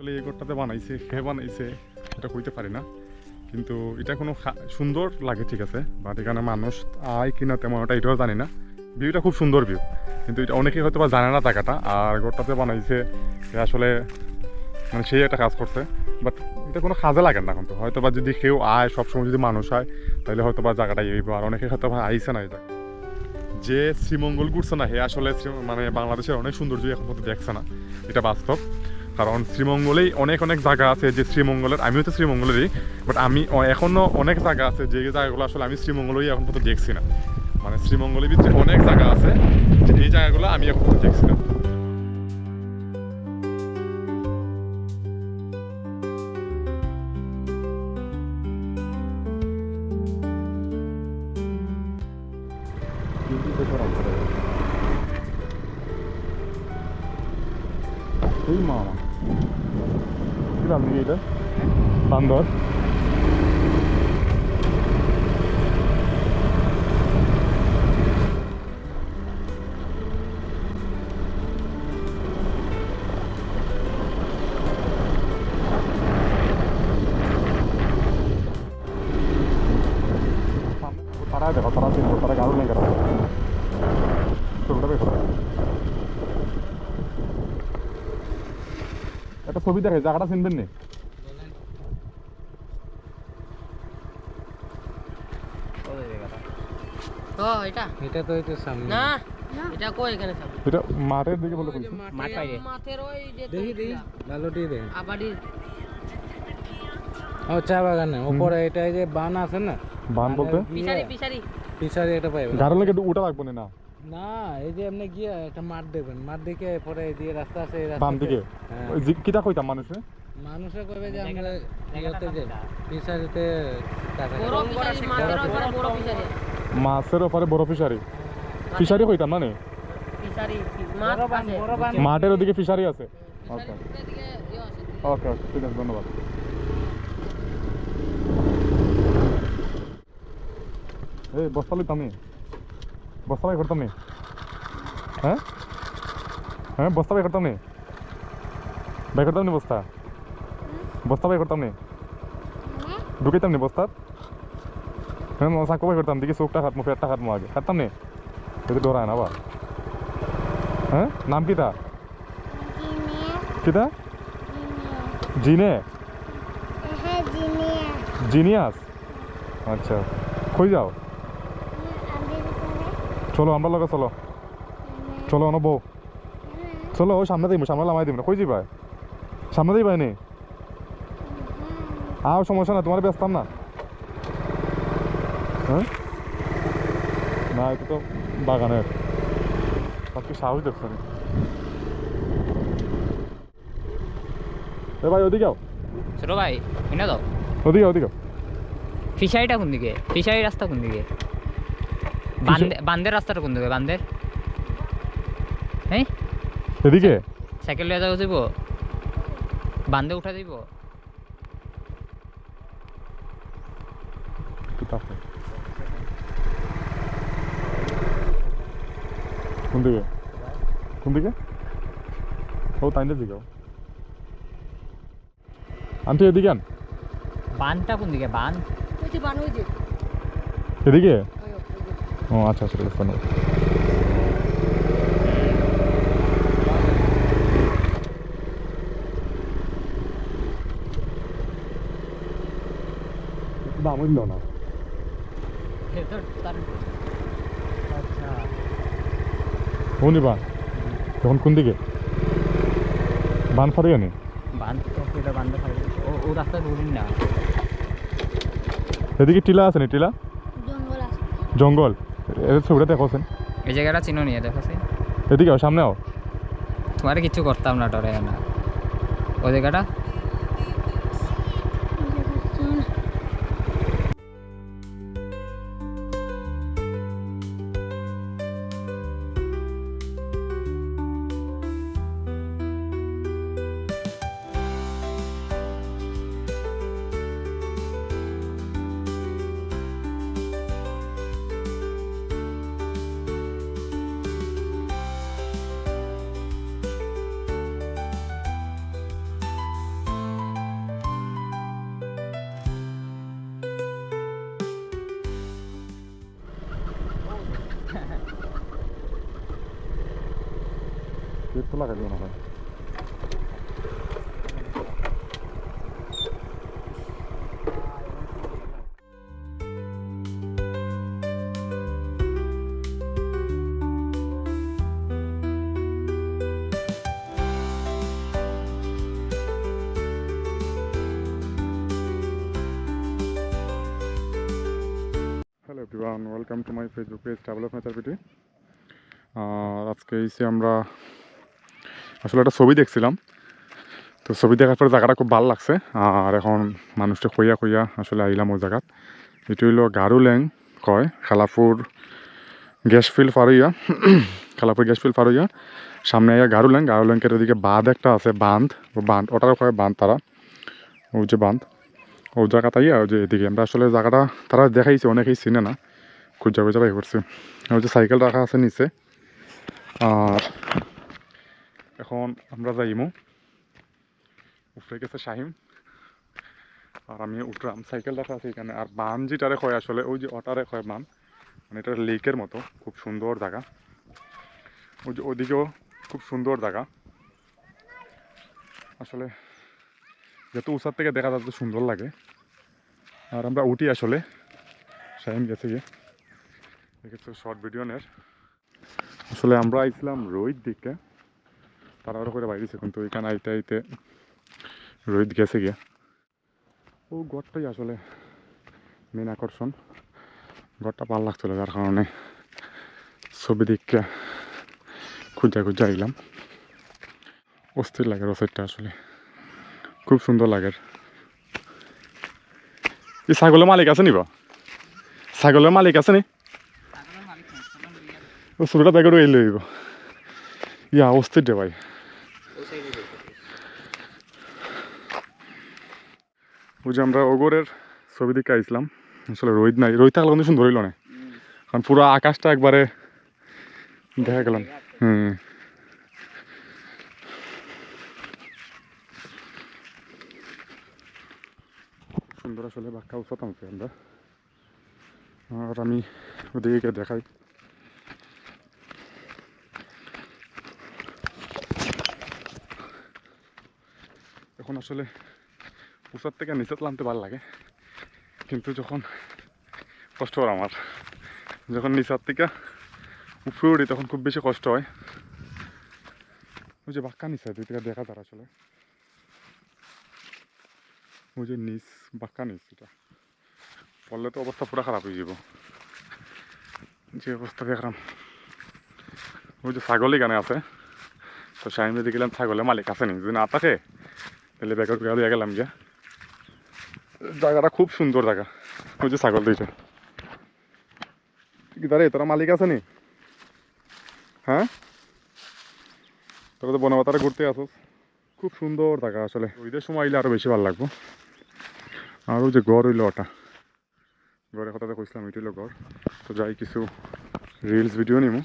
আসলে এই ঘরটাতে বানাইছে, কে বানাইছে এটা কইতে পারি না। কিন্তু এটা কোনো সুন্দর লাগে, ঠিক আছে? বাট এখানে মানুষ আয় কিনা তেমন ওটা এটাও জানি না। ভিউটা খুব সুন্দর ভিউ। কিন্তু এটা অনেকেই হয়তো বা জানে না টাকাটা আর ঘরটাতে বানাইছে আসলে মানে সেই একটা কাজ করছে। বাট এটা কোনো কাজে লাগে না কিন্তু। হয়তো বা যদি কেউ আয়, সবসময় যদি মানুষ হয় তাহলে হয়তো বা জায়গাটা এইব আর অনেকে হয়তো বা আইসে না এটা। যে শ্রীমঙ্গল ঘুরছে না, হে আসলে মানে বাংলাদেশের অনেক সৌন্দর্য এখন পর্যন্ত দেখছে না। এটা বাস্তব। কারণ শ্রীমঙ্গলেই অনেক অনেক জায়গা আছে যে শ্রীমঙ্গলের, আমিও তো শ্রীমঙ্গলেরই বাট আমি এখনও অনেক জায়গা আছে যে জায়গাগুলো আসলে আমি শ্রীমঙ্গলেই এখন পর্যন্ত দেখছি না। মানে শ্রীমঙ্গলের ভিতরে অনেক জায়গা আছে যে এই জায়গাগুলো আমি এখন পর্যন্ত দেখছি না। বান্দর তারা দেখো তারা চিনবো তারা গাড়ি নেই কেন ছবিটা বের করো একটা ছবি দেখে, জায়গাটা চিনবেন নি? ও এটা? এটা তো হইতো সামনে। না? এটা কই এখানে থাকবে এটা মাঠের দিকে বলে কইছি। মাঠ পাইরে মাঠের ওই যে দেখি দেখি। ভালোটি দে আবাদি ও চা বাগানে উপরে এটা এই যে বান আছে না? বান বলতে? পিছারি পিছারি। পিছারে এটা পাইবে। গাড়ি লাগে উঠা লাগবে না না? না এই যে এমনি গিয়ে একটা মাঠ দেখবেন। মাঠ দেখে পরে দিয়ে রাস্তা আছে এই বাম দিকে? হ্যাঁ। কিটা কইতাম মানুষে? মানুষে কবে যে আমরা ইয়েতে যে পিছারিতে বড় পিছারি মাঠের বড় পিছারি। মাছের ওপারে বড় ফিশারি। ফিশারি কইতাম না আছে। মাঠের ওদিকে ফিশারি আছে। ওকে পিছারির দিকে ইয়ে ওকে ওকে ঠিক আছে ধন্যবাদ। এই বস্তা লইতাম নি? বস্তা বাই করতাম নি? হ্যাঁ? হ্যাঁ বস্তা বাই করতাম নি? বাই করতাম নি বস্তা? বস্তা বাই করতাম নি? ঢুকাইতাম নি বস্তা বাই করতাম দেখি চোখটা খাটমো পেটটা খাটমো আগে। খাটতাম নি? যদি ডরায় না আবার? হ্যাঁ? নাম কিতা কিতা জিনে? জিনিয়াস? আচ্ছা কই যাও? চলো, আমরা লগে চলো। চলো অন বউ। চলো ওই সামনে দিব সামনে লামাই দিব না কই যাবা সামনে দিবা নি? আও, সমস্যা না তোমার ব্যস্তাম না হ্যাঁ না এটা তো বাগানের। আজকে সাহস দেখছ এ ভাই ওদিকে যাও ছোট ভাই এনে দাও। ওদিকে ওদিকে ফিশারিটা কোন দিকে? ফিশারি রাস্তা কোন দিকে? বান্দে বান্দের রাস্তাটা কোন দিকে? বান্দের? হ্যাঁ? এদিকে? সাইকেল লিয়ে যাব যাব বান্দে উঠা দিব কোন দিকে? কোন দিকে? ও তাইনের দিকে আনটি এদিকে আন। বানটা কোন দিকে? বান? ওই যে বান ওই যে। এদিকে। ও আচ্ছা আচ্ছা ঠিক আছে না। ভেতর তার আচ্ছা ও নিবা তখন কোন দিকে? বান ফারিয়ে নি বান তো এটা বান্দে খাবে ও ও রাস্তা রুলিং না। এদিকে টিলা আছে নি টিলা? জঙ্গল আছে। জঙ্গল। এর ছবিটা দেখোছেন এই জায়গাটা চিনো নিয়ে দেখো সে এদিকে সামনে আও। তোমার কিছু করতাম না ডরে না। ওই জায়গাটা? পেট তো লাগাই না hello everyone welcome to my Facebook page of nature PT আর আজকে এসে আমরা আসলে একটা ছবি দেখছিলাম। তো ছবি দেখার পরে জায়গাটা খুব ভালো লাগছে। আর এখন মানুষটা কইয়া কইয়া আসলে আইলাম ওই জায়গাত। এটি হইল গারুল্যাং কয়, Khalapur gas field ফারইয়া। খালাপুর gas field ফারইয়া। সামনে আইয়া গারুল্যাং গারুল্যাংকের ওদিকে বাঁধ একটা আছে, বাঁধ। ও বাঁধ, ওটারও কয় বাঁধ তারা। ওই যে বাঁধ। ও জায়গা তাই আর যে এদিকে। আমরা আসলে জায়গাটা তারা দেখাইছে, অনেকেই চিনে না। খুঁজা খুঁজা বাই করছে। ওই যে সাইকেল রাখা আছে নিচে। আর এখন আমরা যাইমু। উপরে গেছে শাহিম। আর আমি উঠলাম সাইকেল রাখা আছে এখানে। আর বান যেটারে কয় আসলে, ওই যে অটারে কয় বান মানে এটা লেকের মতো, খুব সুন্দর জায়গা। ওই যে ওদিকেও খুব সুন্দর জায়গা। আসলে যত উঁচার থেকে দেখা যাচ্ছে সুন্দর লাগে। আর আমরা উঠি আসলে। শাহিম গেছে গিয়ে। দেখেছ শর্ট ভিডিও নের। আসলে আমরা আইছিলাম রোহিত দিকে। তাড়াহুড়ো করে বাইরেছে কিন্তু ওইখানে আইতে আইতে রোহিত গেছে গিয়ে। ও গড়টাই আসলে মেন আকর্ষণ। গড়টা ভালো লাগছিল, যার কারণে ছবি দিককে খুঁজা খুঁজা আইলাম। অস্থির লাগে রসেরটা আসলে। খুব সুন্দর লাগে। এই ছাগলের মালিক আছে নি বা? ছাগলের মালিক আছে নি? ও ছবিটা দেখে রয়ে লইব। ইয়া, অস্থির দে ভাই। ওই যে আমরা ওগরের ছবি দিকে আইছিলাম। আসলে রোহিত নাই রোহিত থাকলে কিন্তু সুন্দর হইল না। কারণ পুরো আকাশটা একবারে দেখা গেলাম হুম। সুন্দর আসলে বাক্কা উৎসাহ আনছি আমরা। আর আমি ওদিকে দেখাই। এখন আসলে উঁচার থেকে নিচে নামতে ভালো লাগে। কিন্তু যখন কষ্ট হয় আমার যখন নিচার থেকে উপরে উঠি তখন খুব বেশি কষ্ট হয়। ওই যে বাক্কা নিচা দুই থেকে দেখা যায় আসলে ওই যে নিচ, বাক্কা নিচ এটা পড়লে তো অবস্থা পুরো খারাপ হয়ে যাব। যে অবস্থা দেখলাম ওই যে ছাগল এখানে আছে। তো সামনে গেলাম ছাগলের মালিক আছে নি যদি না থাকে তাহলে বেকার গেলাম গিয়া জায়গাটা খুব সুন্দর জায়গা। ওই যে ছাগল দিয়েছে দাঁড়িয়ে তোরা মালিক আছে নি? হ্যাঁ? তোরা তো বনবাতারে ঘুরতে আসোস। খুব সুন্দর জায়গা আসলে। ওইদের সময় আইলে আরও বেশি ভালো লাগবো। আর ওই যে গড় হইল ওটা। গড়ের কথাটা কইছিলাম, এটি হইল গড়। তো যাই কিছু রিলস ভিডিও নিমু।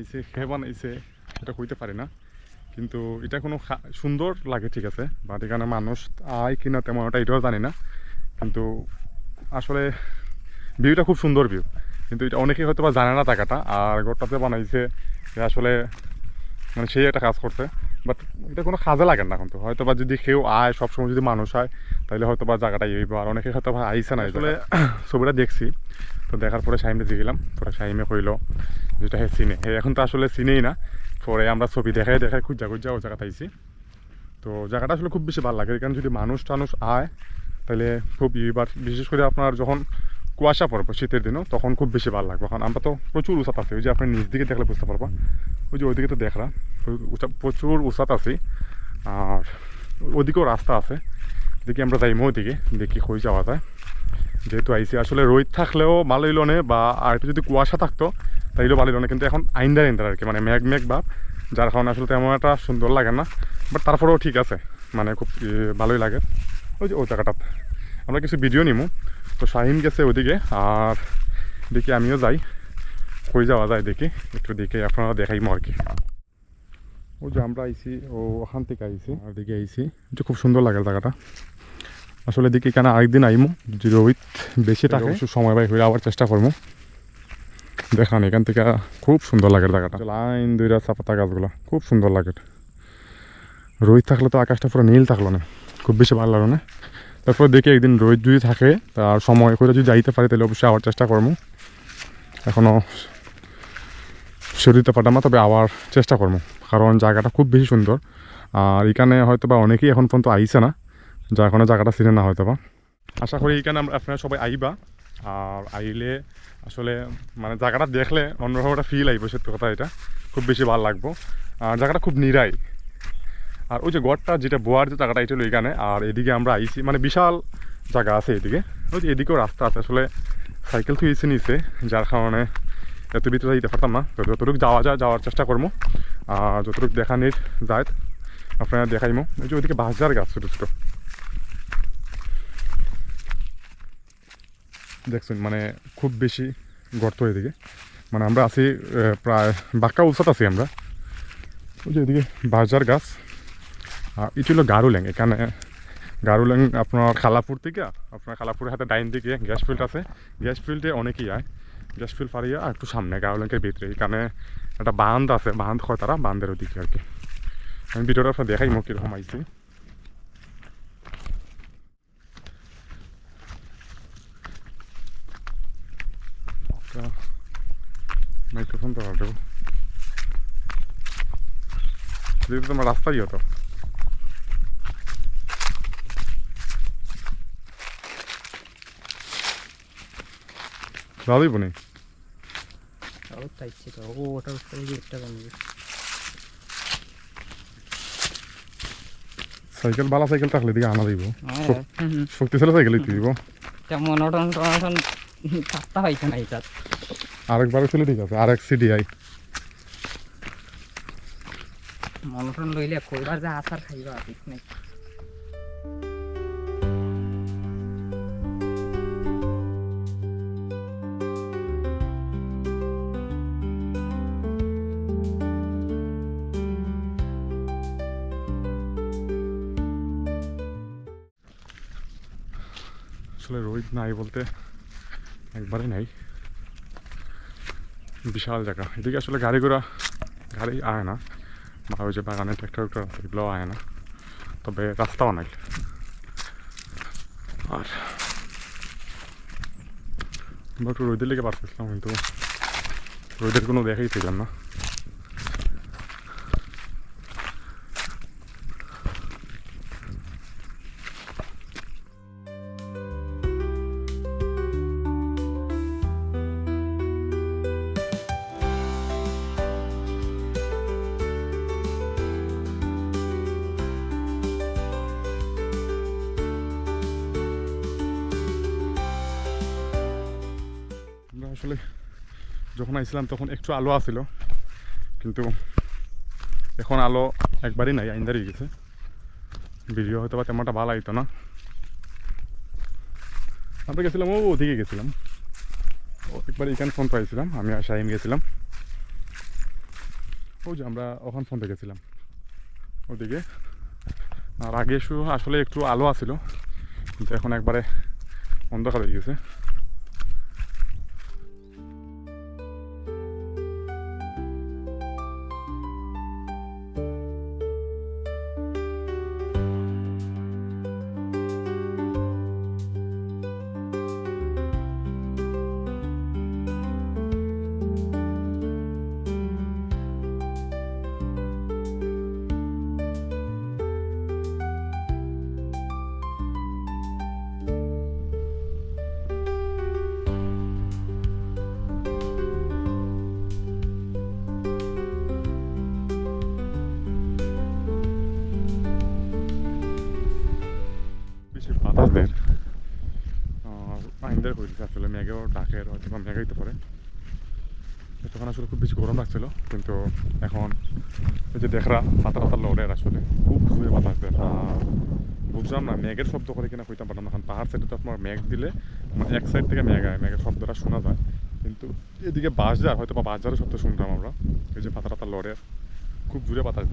বানাইছে কে বানাইছে এটা কইতে পারি না। কিন্তু এটা কোনো সুন্দর লাগে ঠিক আছে? বাট এখানে মানুষ আয় কিনা তেমন ওটা এটাও জানি না। কিন্তু আসলে ভিউটা খুব সুন্দর ভিউ। কিন্তু এটা অনেকেই হয়তো বা জানে না টাকাটা আর ঘরটাতে বানাইছে আসলে মানে সেই একটা কাজ করছে। বাট এটা কোনো কাজে লাগে না কিন্তু। হয়তো বা যদি কেউ আয় সবসময় যদি মানুষ হয় তাহলে হয়তো বা জায়গাটা ইয়েব আর অনেকে হয়তো বা আইসে না আসলে ছবিটা দেখছি। তো দেখার পরে সাইমে গেলাম পরে সাইমে কইলো, যেটা হে চিনে হে, এখন তো আসলে চিনেই না। পরে আমরা ছবি দেখাই দেখাই খুঁজা খুঁজা ও জায়গাটা আইছি। তো জায়গাটা আসলে খুব বেশি ভালো লাগে। কারণ যদি মানুষ টানুষ আয়, তাহলে খুব এবার বিশেষ করে আপনার যখন কুয়াশা পড়বে শীতের দিনও, তখন খুব বেশি ভালো লাগবে। কারণ আমরা তো প্রচুর উঁচাত আছি। ওই যে আপনি নিচ দিকে দেখলে বুঝতে পারবা। ওই যে ওইদিকে তো দেখলাম প্রচুর উঁচাত আছি। আর ওদিকেও রাস্তা আছে। দেখি আমরা যাইমো ওদিকে দেখি কই যাওয়া যায়। যেহেতু আইসি আসলে রোদ থাকলেও ভালো হইল না বা আর একটু যদি কুয়াশা থাকতো তাইলেও ভালো হইল না কিন্তু এখন আইন্দার আইন্দার আর কি মানে মেঘ মেঘ ভাব যার কারণে আসলে তেমন একটা সুন্দর লাগে না। বাট তারপরেও ঠিক আছে মানে খুব ভালোই লাগে। ওই যে ওই জায়গাটা। আমরা কিছু ভিডিও নিমু। তো শাহিন গেছে ওদিকে আর দেখি আমিও যাই। কই যাওয়া যায় দেখি একটু দেখে আপনারা দেখাইমো আর কি ও যে আমরা আইছি ও ওখান থেকে আইছি আর দিকে আইছি এটা খুব সুন্দর লাগে জায়গাটা। আসলে দেখি কেন আরেকদিন আইমু যদি রোহিত বেশি থাকে অবশ্য সময় বাই হইলে আবার চেষ্টা করব দেখান এখান থেকে খুব সুন্দর লাগে জায়গাটা। লাইন দুইটা চাপাতা গাছগুলো খুব সুন্দর লাগে। রোহিত থাকলে তো আকাশটা পুরো নীল থাকল না খুব বেশি ভালো লাগল না। তারপর দেখি একদিন রোহিত যদি থাকে তার সময় করে যদি যাইতে পারি তাহলে অবশ্যই আবার চেষ্টা করব এখনও শরীরতে পারতাম না তবে আবার চেষ্টা করব কারণ জায়গাটা খুব বেশি সুন্দর। আর এখানে হয়তো বা অনেকেই এখন পর্যন্ত আইসে না। যা এখনও জায়গাটা চিনে না হয়তো বা আশা করি এখানে আমরা আপনারা সবাই আইবা। আর আইলে আসলে মানে জায়গাটা দেখলে অন্যরকম একটা ফিল আইব, সত্যি কথা এটা। খুব বেশি ভালো লাগবো। আর জায়গাটা খুব নিরাই। আর ওই যে গড়টা, যেটা বোয়ার যে জায়গাটা, এটা এখানে আর এদিকে আমরা আইছি মানে বিশাল জায়গা আছে এদিকে। ওই যে এদিকেও রাস্তা আছে, আসলে সাইকেল থুয়েছে নিচে, যার কারণে এত ভিতরে যেতে পারতাম না। তো যতটুকু যাওয়া যায়, যাওয়ার চেষ্টা করব। আর যতটুকু দেখানির যায়, আপনারা দেখাইমো। ওই যে ওইদিকে বাঁশঝাড় গাছ, ছোটো ছোটো। দেখছেন মানে খুব বেশি গর্ত এদিকে। মানে আমরা আছি প্রায় বাক্কা উৎসত আছি আমরা। ওই যে এদিকে বাজার গাছ। আর এটি হলো গারুল্যাং এখানে গারুল্যাং আপনার খালাপুর থেকে, আপনার খালাপুরের হাতে ডাইন দিকে গ্যাস ফিল্ড আছে। গ্যাস ফিল্ডে অনেকেই আয়। গ্যাস ফিল্ড পারিয়ে আর একটু সামনে গারুল্যাংয়ের ভিতরে। এখানে একটা বাঁধ আছে, বাঁধ হয় তারা, বাঁধের ওদিকে আর কি। আমি ভিডিওটা আপনার দেখাই, মুখ কীরকম আইছি মাইক্রোফোন তো দেবো যেহেতু তোমার রাস্তাই হতো দাদুই বনি। ও তাই ইচ্ছে তো ও ওটার উপরে গেটটা বানিয়ে সাইকেল বালা সাইকেল থাকলে দিকে আনা দিব হ্যাঁ। শক্তিশালী সাইকেল দিব তেমন টন থাকতে হয়েছে না এটা আরেকবার ছিল ঠিক আছে। আরেক সিডিআই মনটন লইলে কইবার যা আসার খাইবা ঠিক নাই। আসলে রোহিত নাই বলতে একবারে নাই। বিশাল জায়গা। এদিকে আসলে গাড়ি ঘোড়া, গাড়ি আয় না। বা ওই যে বাগানে ট্র্যাক্টর এগুলো আয় না। তবে রাস্তা নাই আর আমরা একটু রোদের লেগে পারতেছিলাম কিন্তু রোদের কোনো দেখাই পেলাম না। যখন আইছিলাম তখন একটু আলো আসিল কিন্তু এখন আলো একবারই নাই আইন্দারই গেছে। ভিডিও হয়তো বা তেমনটা ভালো হইতো না। আমরা গেছিলাম, ও ওদিকে গেছিলাম। ও একবার এখানে ফোন পাইছিলাম, আমি আর শাহিন গেছিলাম। ওই যে আমরা ওখান ফোনটা গেছিলাম। ওদিকে। আর আগে আসলে একটু আলো আসিল কিন্তু এখন একবারে অন্ধকার হয়ে গেছে। আর মেঘেও হয়তো বা মেঘ হইতে পারে তখন আসলে খুব বেশি গরম লাগছিল, কিন্তু এখন ওই যে দেখরা, পাতা পাতা লড়ের আসলে। খুব জোরে দেয় আর বুঝলাম না, মেঘের শব্দ করে কিনা কইতাম পারলাম না। পাহাড় সাইডে তো আপনার মেঘ দিলে মানে এক সাইড থেকে মেঘ আয়, মেঘের শব্দটা শোনা যায়। কিন্তু এদিকে বাসজার হয়তো বা বাসজারের শব্দ শুনতাম আমরা। এই যে পাতা পাতা লড়ের খুব জোরে বাতাস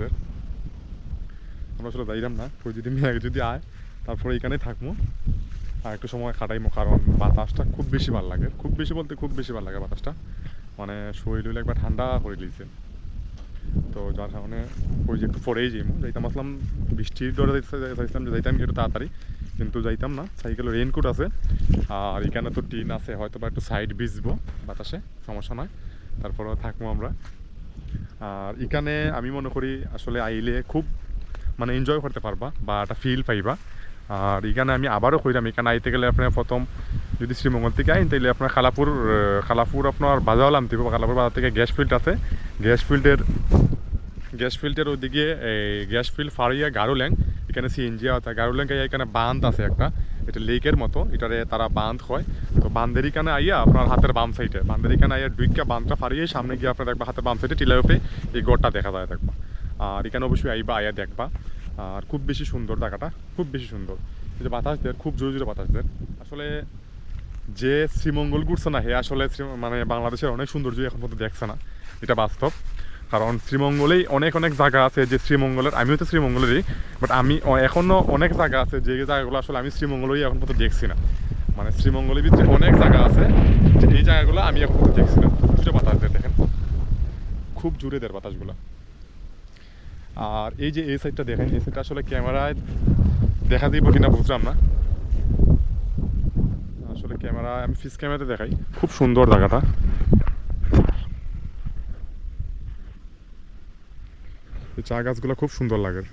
আমরা আসলে যাইলাম না ওই যদি মেঘ যদি আয়, তারপরে এখানেই থাকব আর একটু সময় কাটাইমো, কারণ বাতাসটা খুব বেশি ভালো লাগে। খুব বেশি বলতে খুব বেশি ভালো লাগে বাতাসটা। মানে শরীর হইলে একবার ঠান্ডা করে দিয়েছে তো যার কারণে ওই যে একটু পরেই যাইমু। যাইতাম আসলাম বৃষ্টির যাইতে- যাইতাম যে যাইতাম একটু তাড়াতাড়ি, কিন্তু যাইতাম না। সাইকেলের রেইনকোট আছে। আর এখানে তো টিন আছে হয়তো বা একটু সাইড ভিজবো বাতাসে, সমস্যা নয়। তারপরে থাকব আমরা। আর এখানে আমি মনে করি আসলে আইলে খুব মানে এনজয় করতে পারবা বা একটা ফিল পাইবা। আর এখানে আমি আবারও কইলাম এখানে আইতে গেলে আপনার প্রথম যদি শ্রীমঙ্গল থেকে আইন তাহলে আপনার খালাপুর খালাপুর আপনার বাজাও নামতে হবে খালাপুর বাজার থেকে গ্যাস ফিল্ড আছে। গ্যাস ফিল্ডের গ্যাস ফিল্ডের ওইদিকে এই গ্যাস ফিল্ড ফাড়িয়া গারুল্যাং এখানে সিএনজি আছে। গারুল্যাং এখানে বাঁধ আছে একটা। এটা লেকের মতো। এটারে তারা বাঁধ হয় তো বাঁধের এখানে আইয়া আপনার হাতের বাম সাইডে, বাঁধের এখানে আইয়া ডুইকা বাঁধটা ফাড়িয়ে সামনে গিয়ে আপনার দেখবা হাতের বাম সাইডে টিলারপে এই গড়টা দেখা যায় দেখবা। আর এখানে অবশ্যই আইবা, আইয়া দেখবা। আর খুব বেশি সুন্দর জায়গাটা খুব বেশি সুন্দর। এই যে বাতাস দেয় খুব জোরে জোরে বাতাস দেয় আসলে যে শ্রীমঙ্গল ঘুরছে না, হে আসলে মানে বাংলাদেশের অনেক সৌন্দর্য এখন পর্যন্ত দেখছে না। এটা বাস্তব। কারণ শ্রীমঙ্গলেই অনেক অনেক জায়গা আছে যে শ্রীমঙ্গলের আমিও তো শ্রীমঙ্গলেরই বাট আমি এখনও অনেক জায়গা আছে যে জায়গাগুলো আসলে আমি শ্রীমঙ্গলেই এখন পর্যন্ত দেখছি না। মানে শ্রীমঙ্গলের ভিতরে অনেক জায়গা আছে এই জায়গাগুলো আমি এখন পর্যন্ত দেখছি না। জোরে বাতাস দেখেন। খুব জোরে দেয় বাতাসগুলো। আর এই যে এই সাইডটা দেখেন, এই সাইডটা আসলে ক্যামেরায় দেখা দিব কিনা বুঝলাম না। আসলে ক্যামেরা আমি ফিস ক্যামেরাতে দেখাই। খুব সুন্দর জায়গাটা। চা গাছগুলো খুব সুন্দর লাগে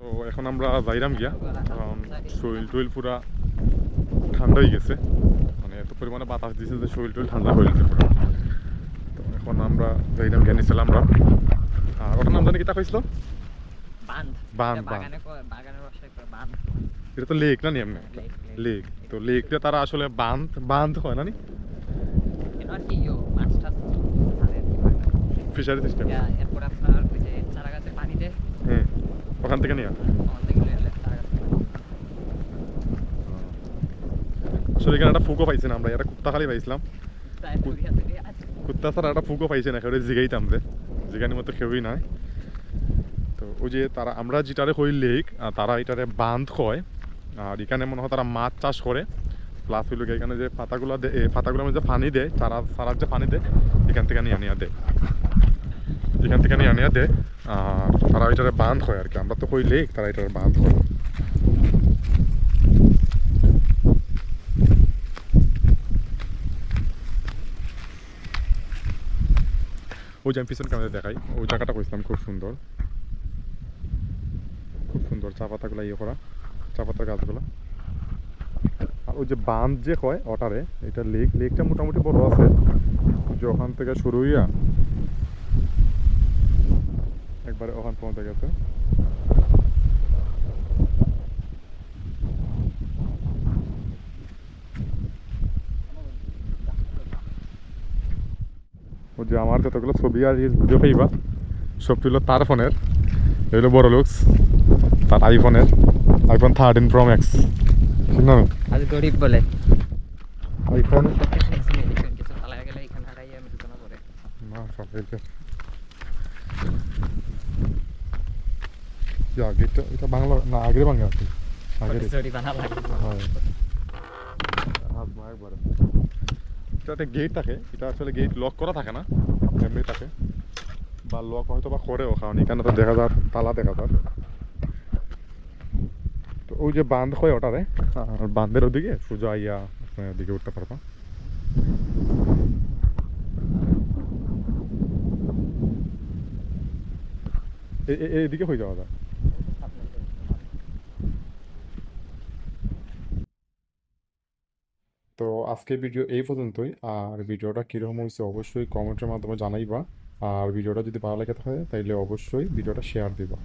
তো এখন আমরা যাইরাম গিয়া কারণ শরীর টইল পুরা ঠান্ডা হয়ে গেছে। মানে এত পরিমাণে বাতাস দিছে যে শরীর টইল ঠান্ডা হয়ে গেছে পুরো। তো এখন আমরা যাইরাম গিয়া নিছিলাম আমরা। আর ওটার নাম জানি কিতা কইছিল? এটা তো লেক না নি এমনি? লেক, তো লেকটা তারা আসলে বাঁধ বাঁধ হয় না নি। Fishery system. এরপর আপনার ওই যে চারা গাছে পানি দেয় ওখান থেকে নিয়ে আমাদের থেকে লইলে চারা গাছে পানি দেয়। আসলে এখানে একটা ফুকও পাইছি না আমরা এটা কুত্তা খালি পাইছিলাম। কুত্তা ছাড়া একটা ফুকও পাইছে না খেয়ে জিগাইতাম যে জিগানির মতো খেউই নাই তো ওই যে তারা আমরা যেটারে কই লেক তারা এটারে বাঁধ কয় আর এখানে মনে হয় তারা মাছ চাষ করে প্লাস হইল এখানে যে পাতাগুলো পাতাগুলোর মধ্যে পানি দেয় চারা চারার যে পানি দেয় এখান থেকে নিয়ে আনিয়া দেয় এখান থেকে নিয়ে আনিয়া দেয় আর তারা এটারে বাঁধ হয় আর কি আমরা তো কই লেক তারা এটারে বাঁধ হয় ওই পিছন দেখাই। ওই জায়গাটা করেছিলাম খুব সুন্দর। খুব সুন্দর চা পাতাগুলো ইয়ে করা। চা পাতার গাছগুলো। আর ওই যে বাঁধ যে হয় অটারে এটা লেক লেকটা মোটামুটি বড় আছে। যে ওখান থেকে শুরু হইয়া একবারে ওখান পর্যন্ত গেছে ও যে আমার যতগুলো ছবি আর ভিডিও পাইবা সব ছিল তার ফোনের। এগুলো বড় লুকস তার আইফোনের আইফোন থার্টিন প্রো ম্যাক্স শুনো আজ গরিব বলে। আইফোন না সব এটা বাংলা না আগের বাংলা আছে। সরি এটাতে গেট থাকে, এটা আসলে গেট লক করা থাকে না এমনি থাকে। বা লক হয়তো বা করেও, কারণ এখানে তো দেখা যার তালা দেখা যার। তো ওই যে বাঁধ হয় ওটারে আর বাঁধের ওদিকে সোজা ইয়া ওদিকে উঠতে পারবা। এদিকে হয়ে যাওয়া যায়। তো আজকে ভিডিও এই পর্যন্তই। আর ভিডিওটা কীরকম হয়েছে অবশ্যই কমেন্টের মাধ্যমে জানাইবা। আর ভিডিওটা যদি ভালো লেগে থাকে, তাইলে অবশ্যই ভিডিওটা শেয়ার দিবা।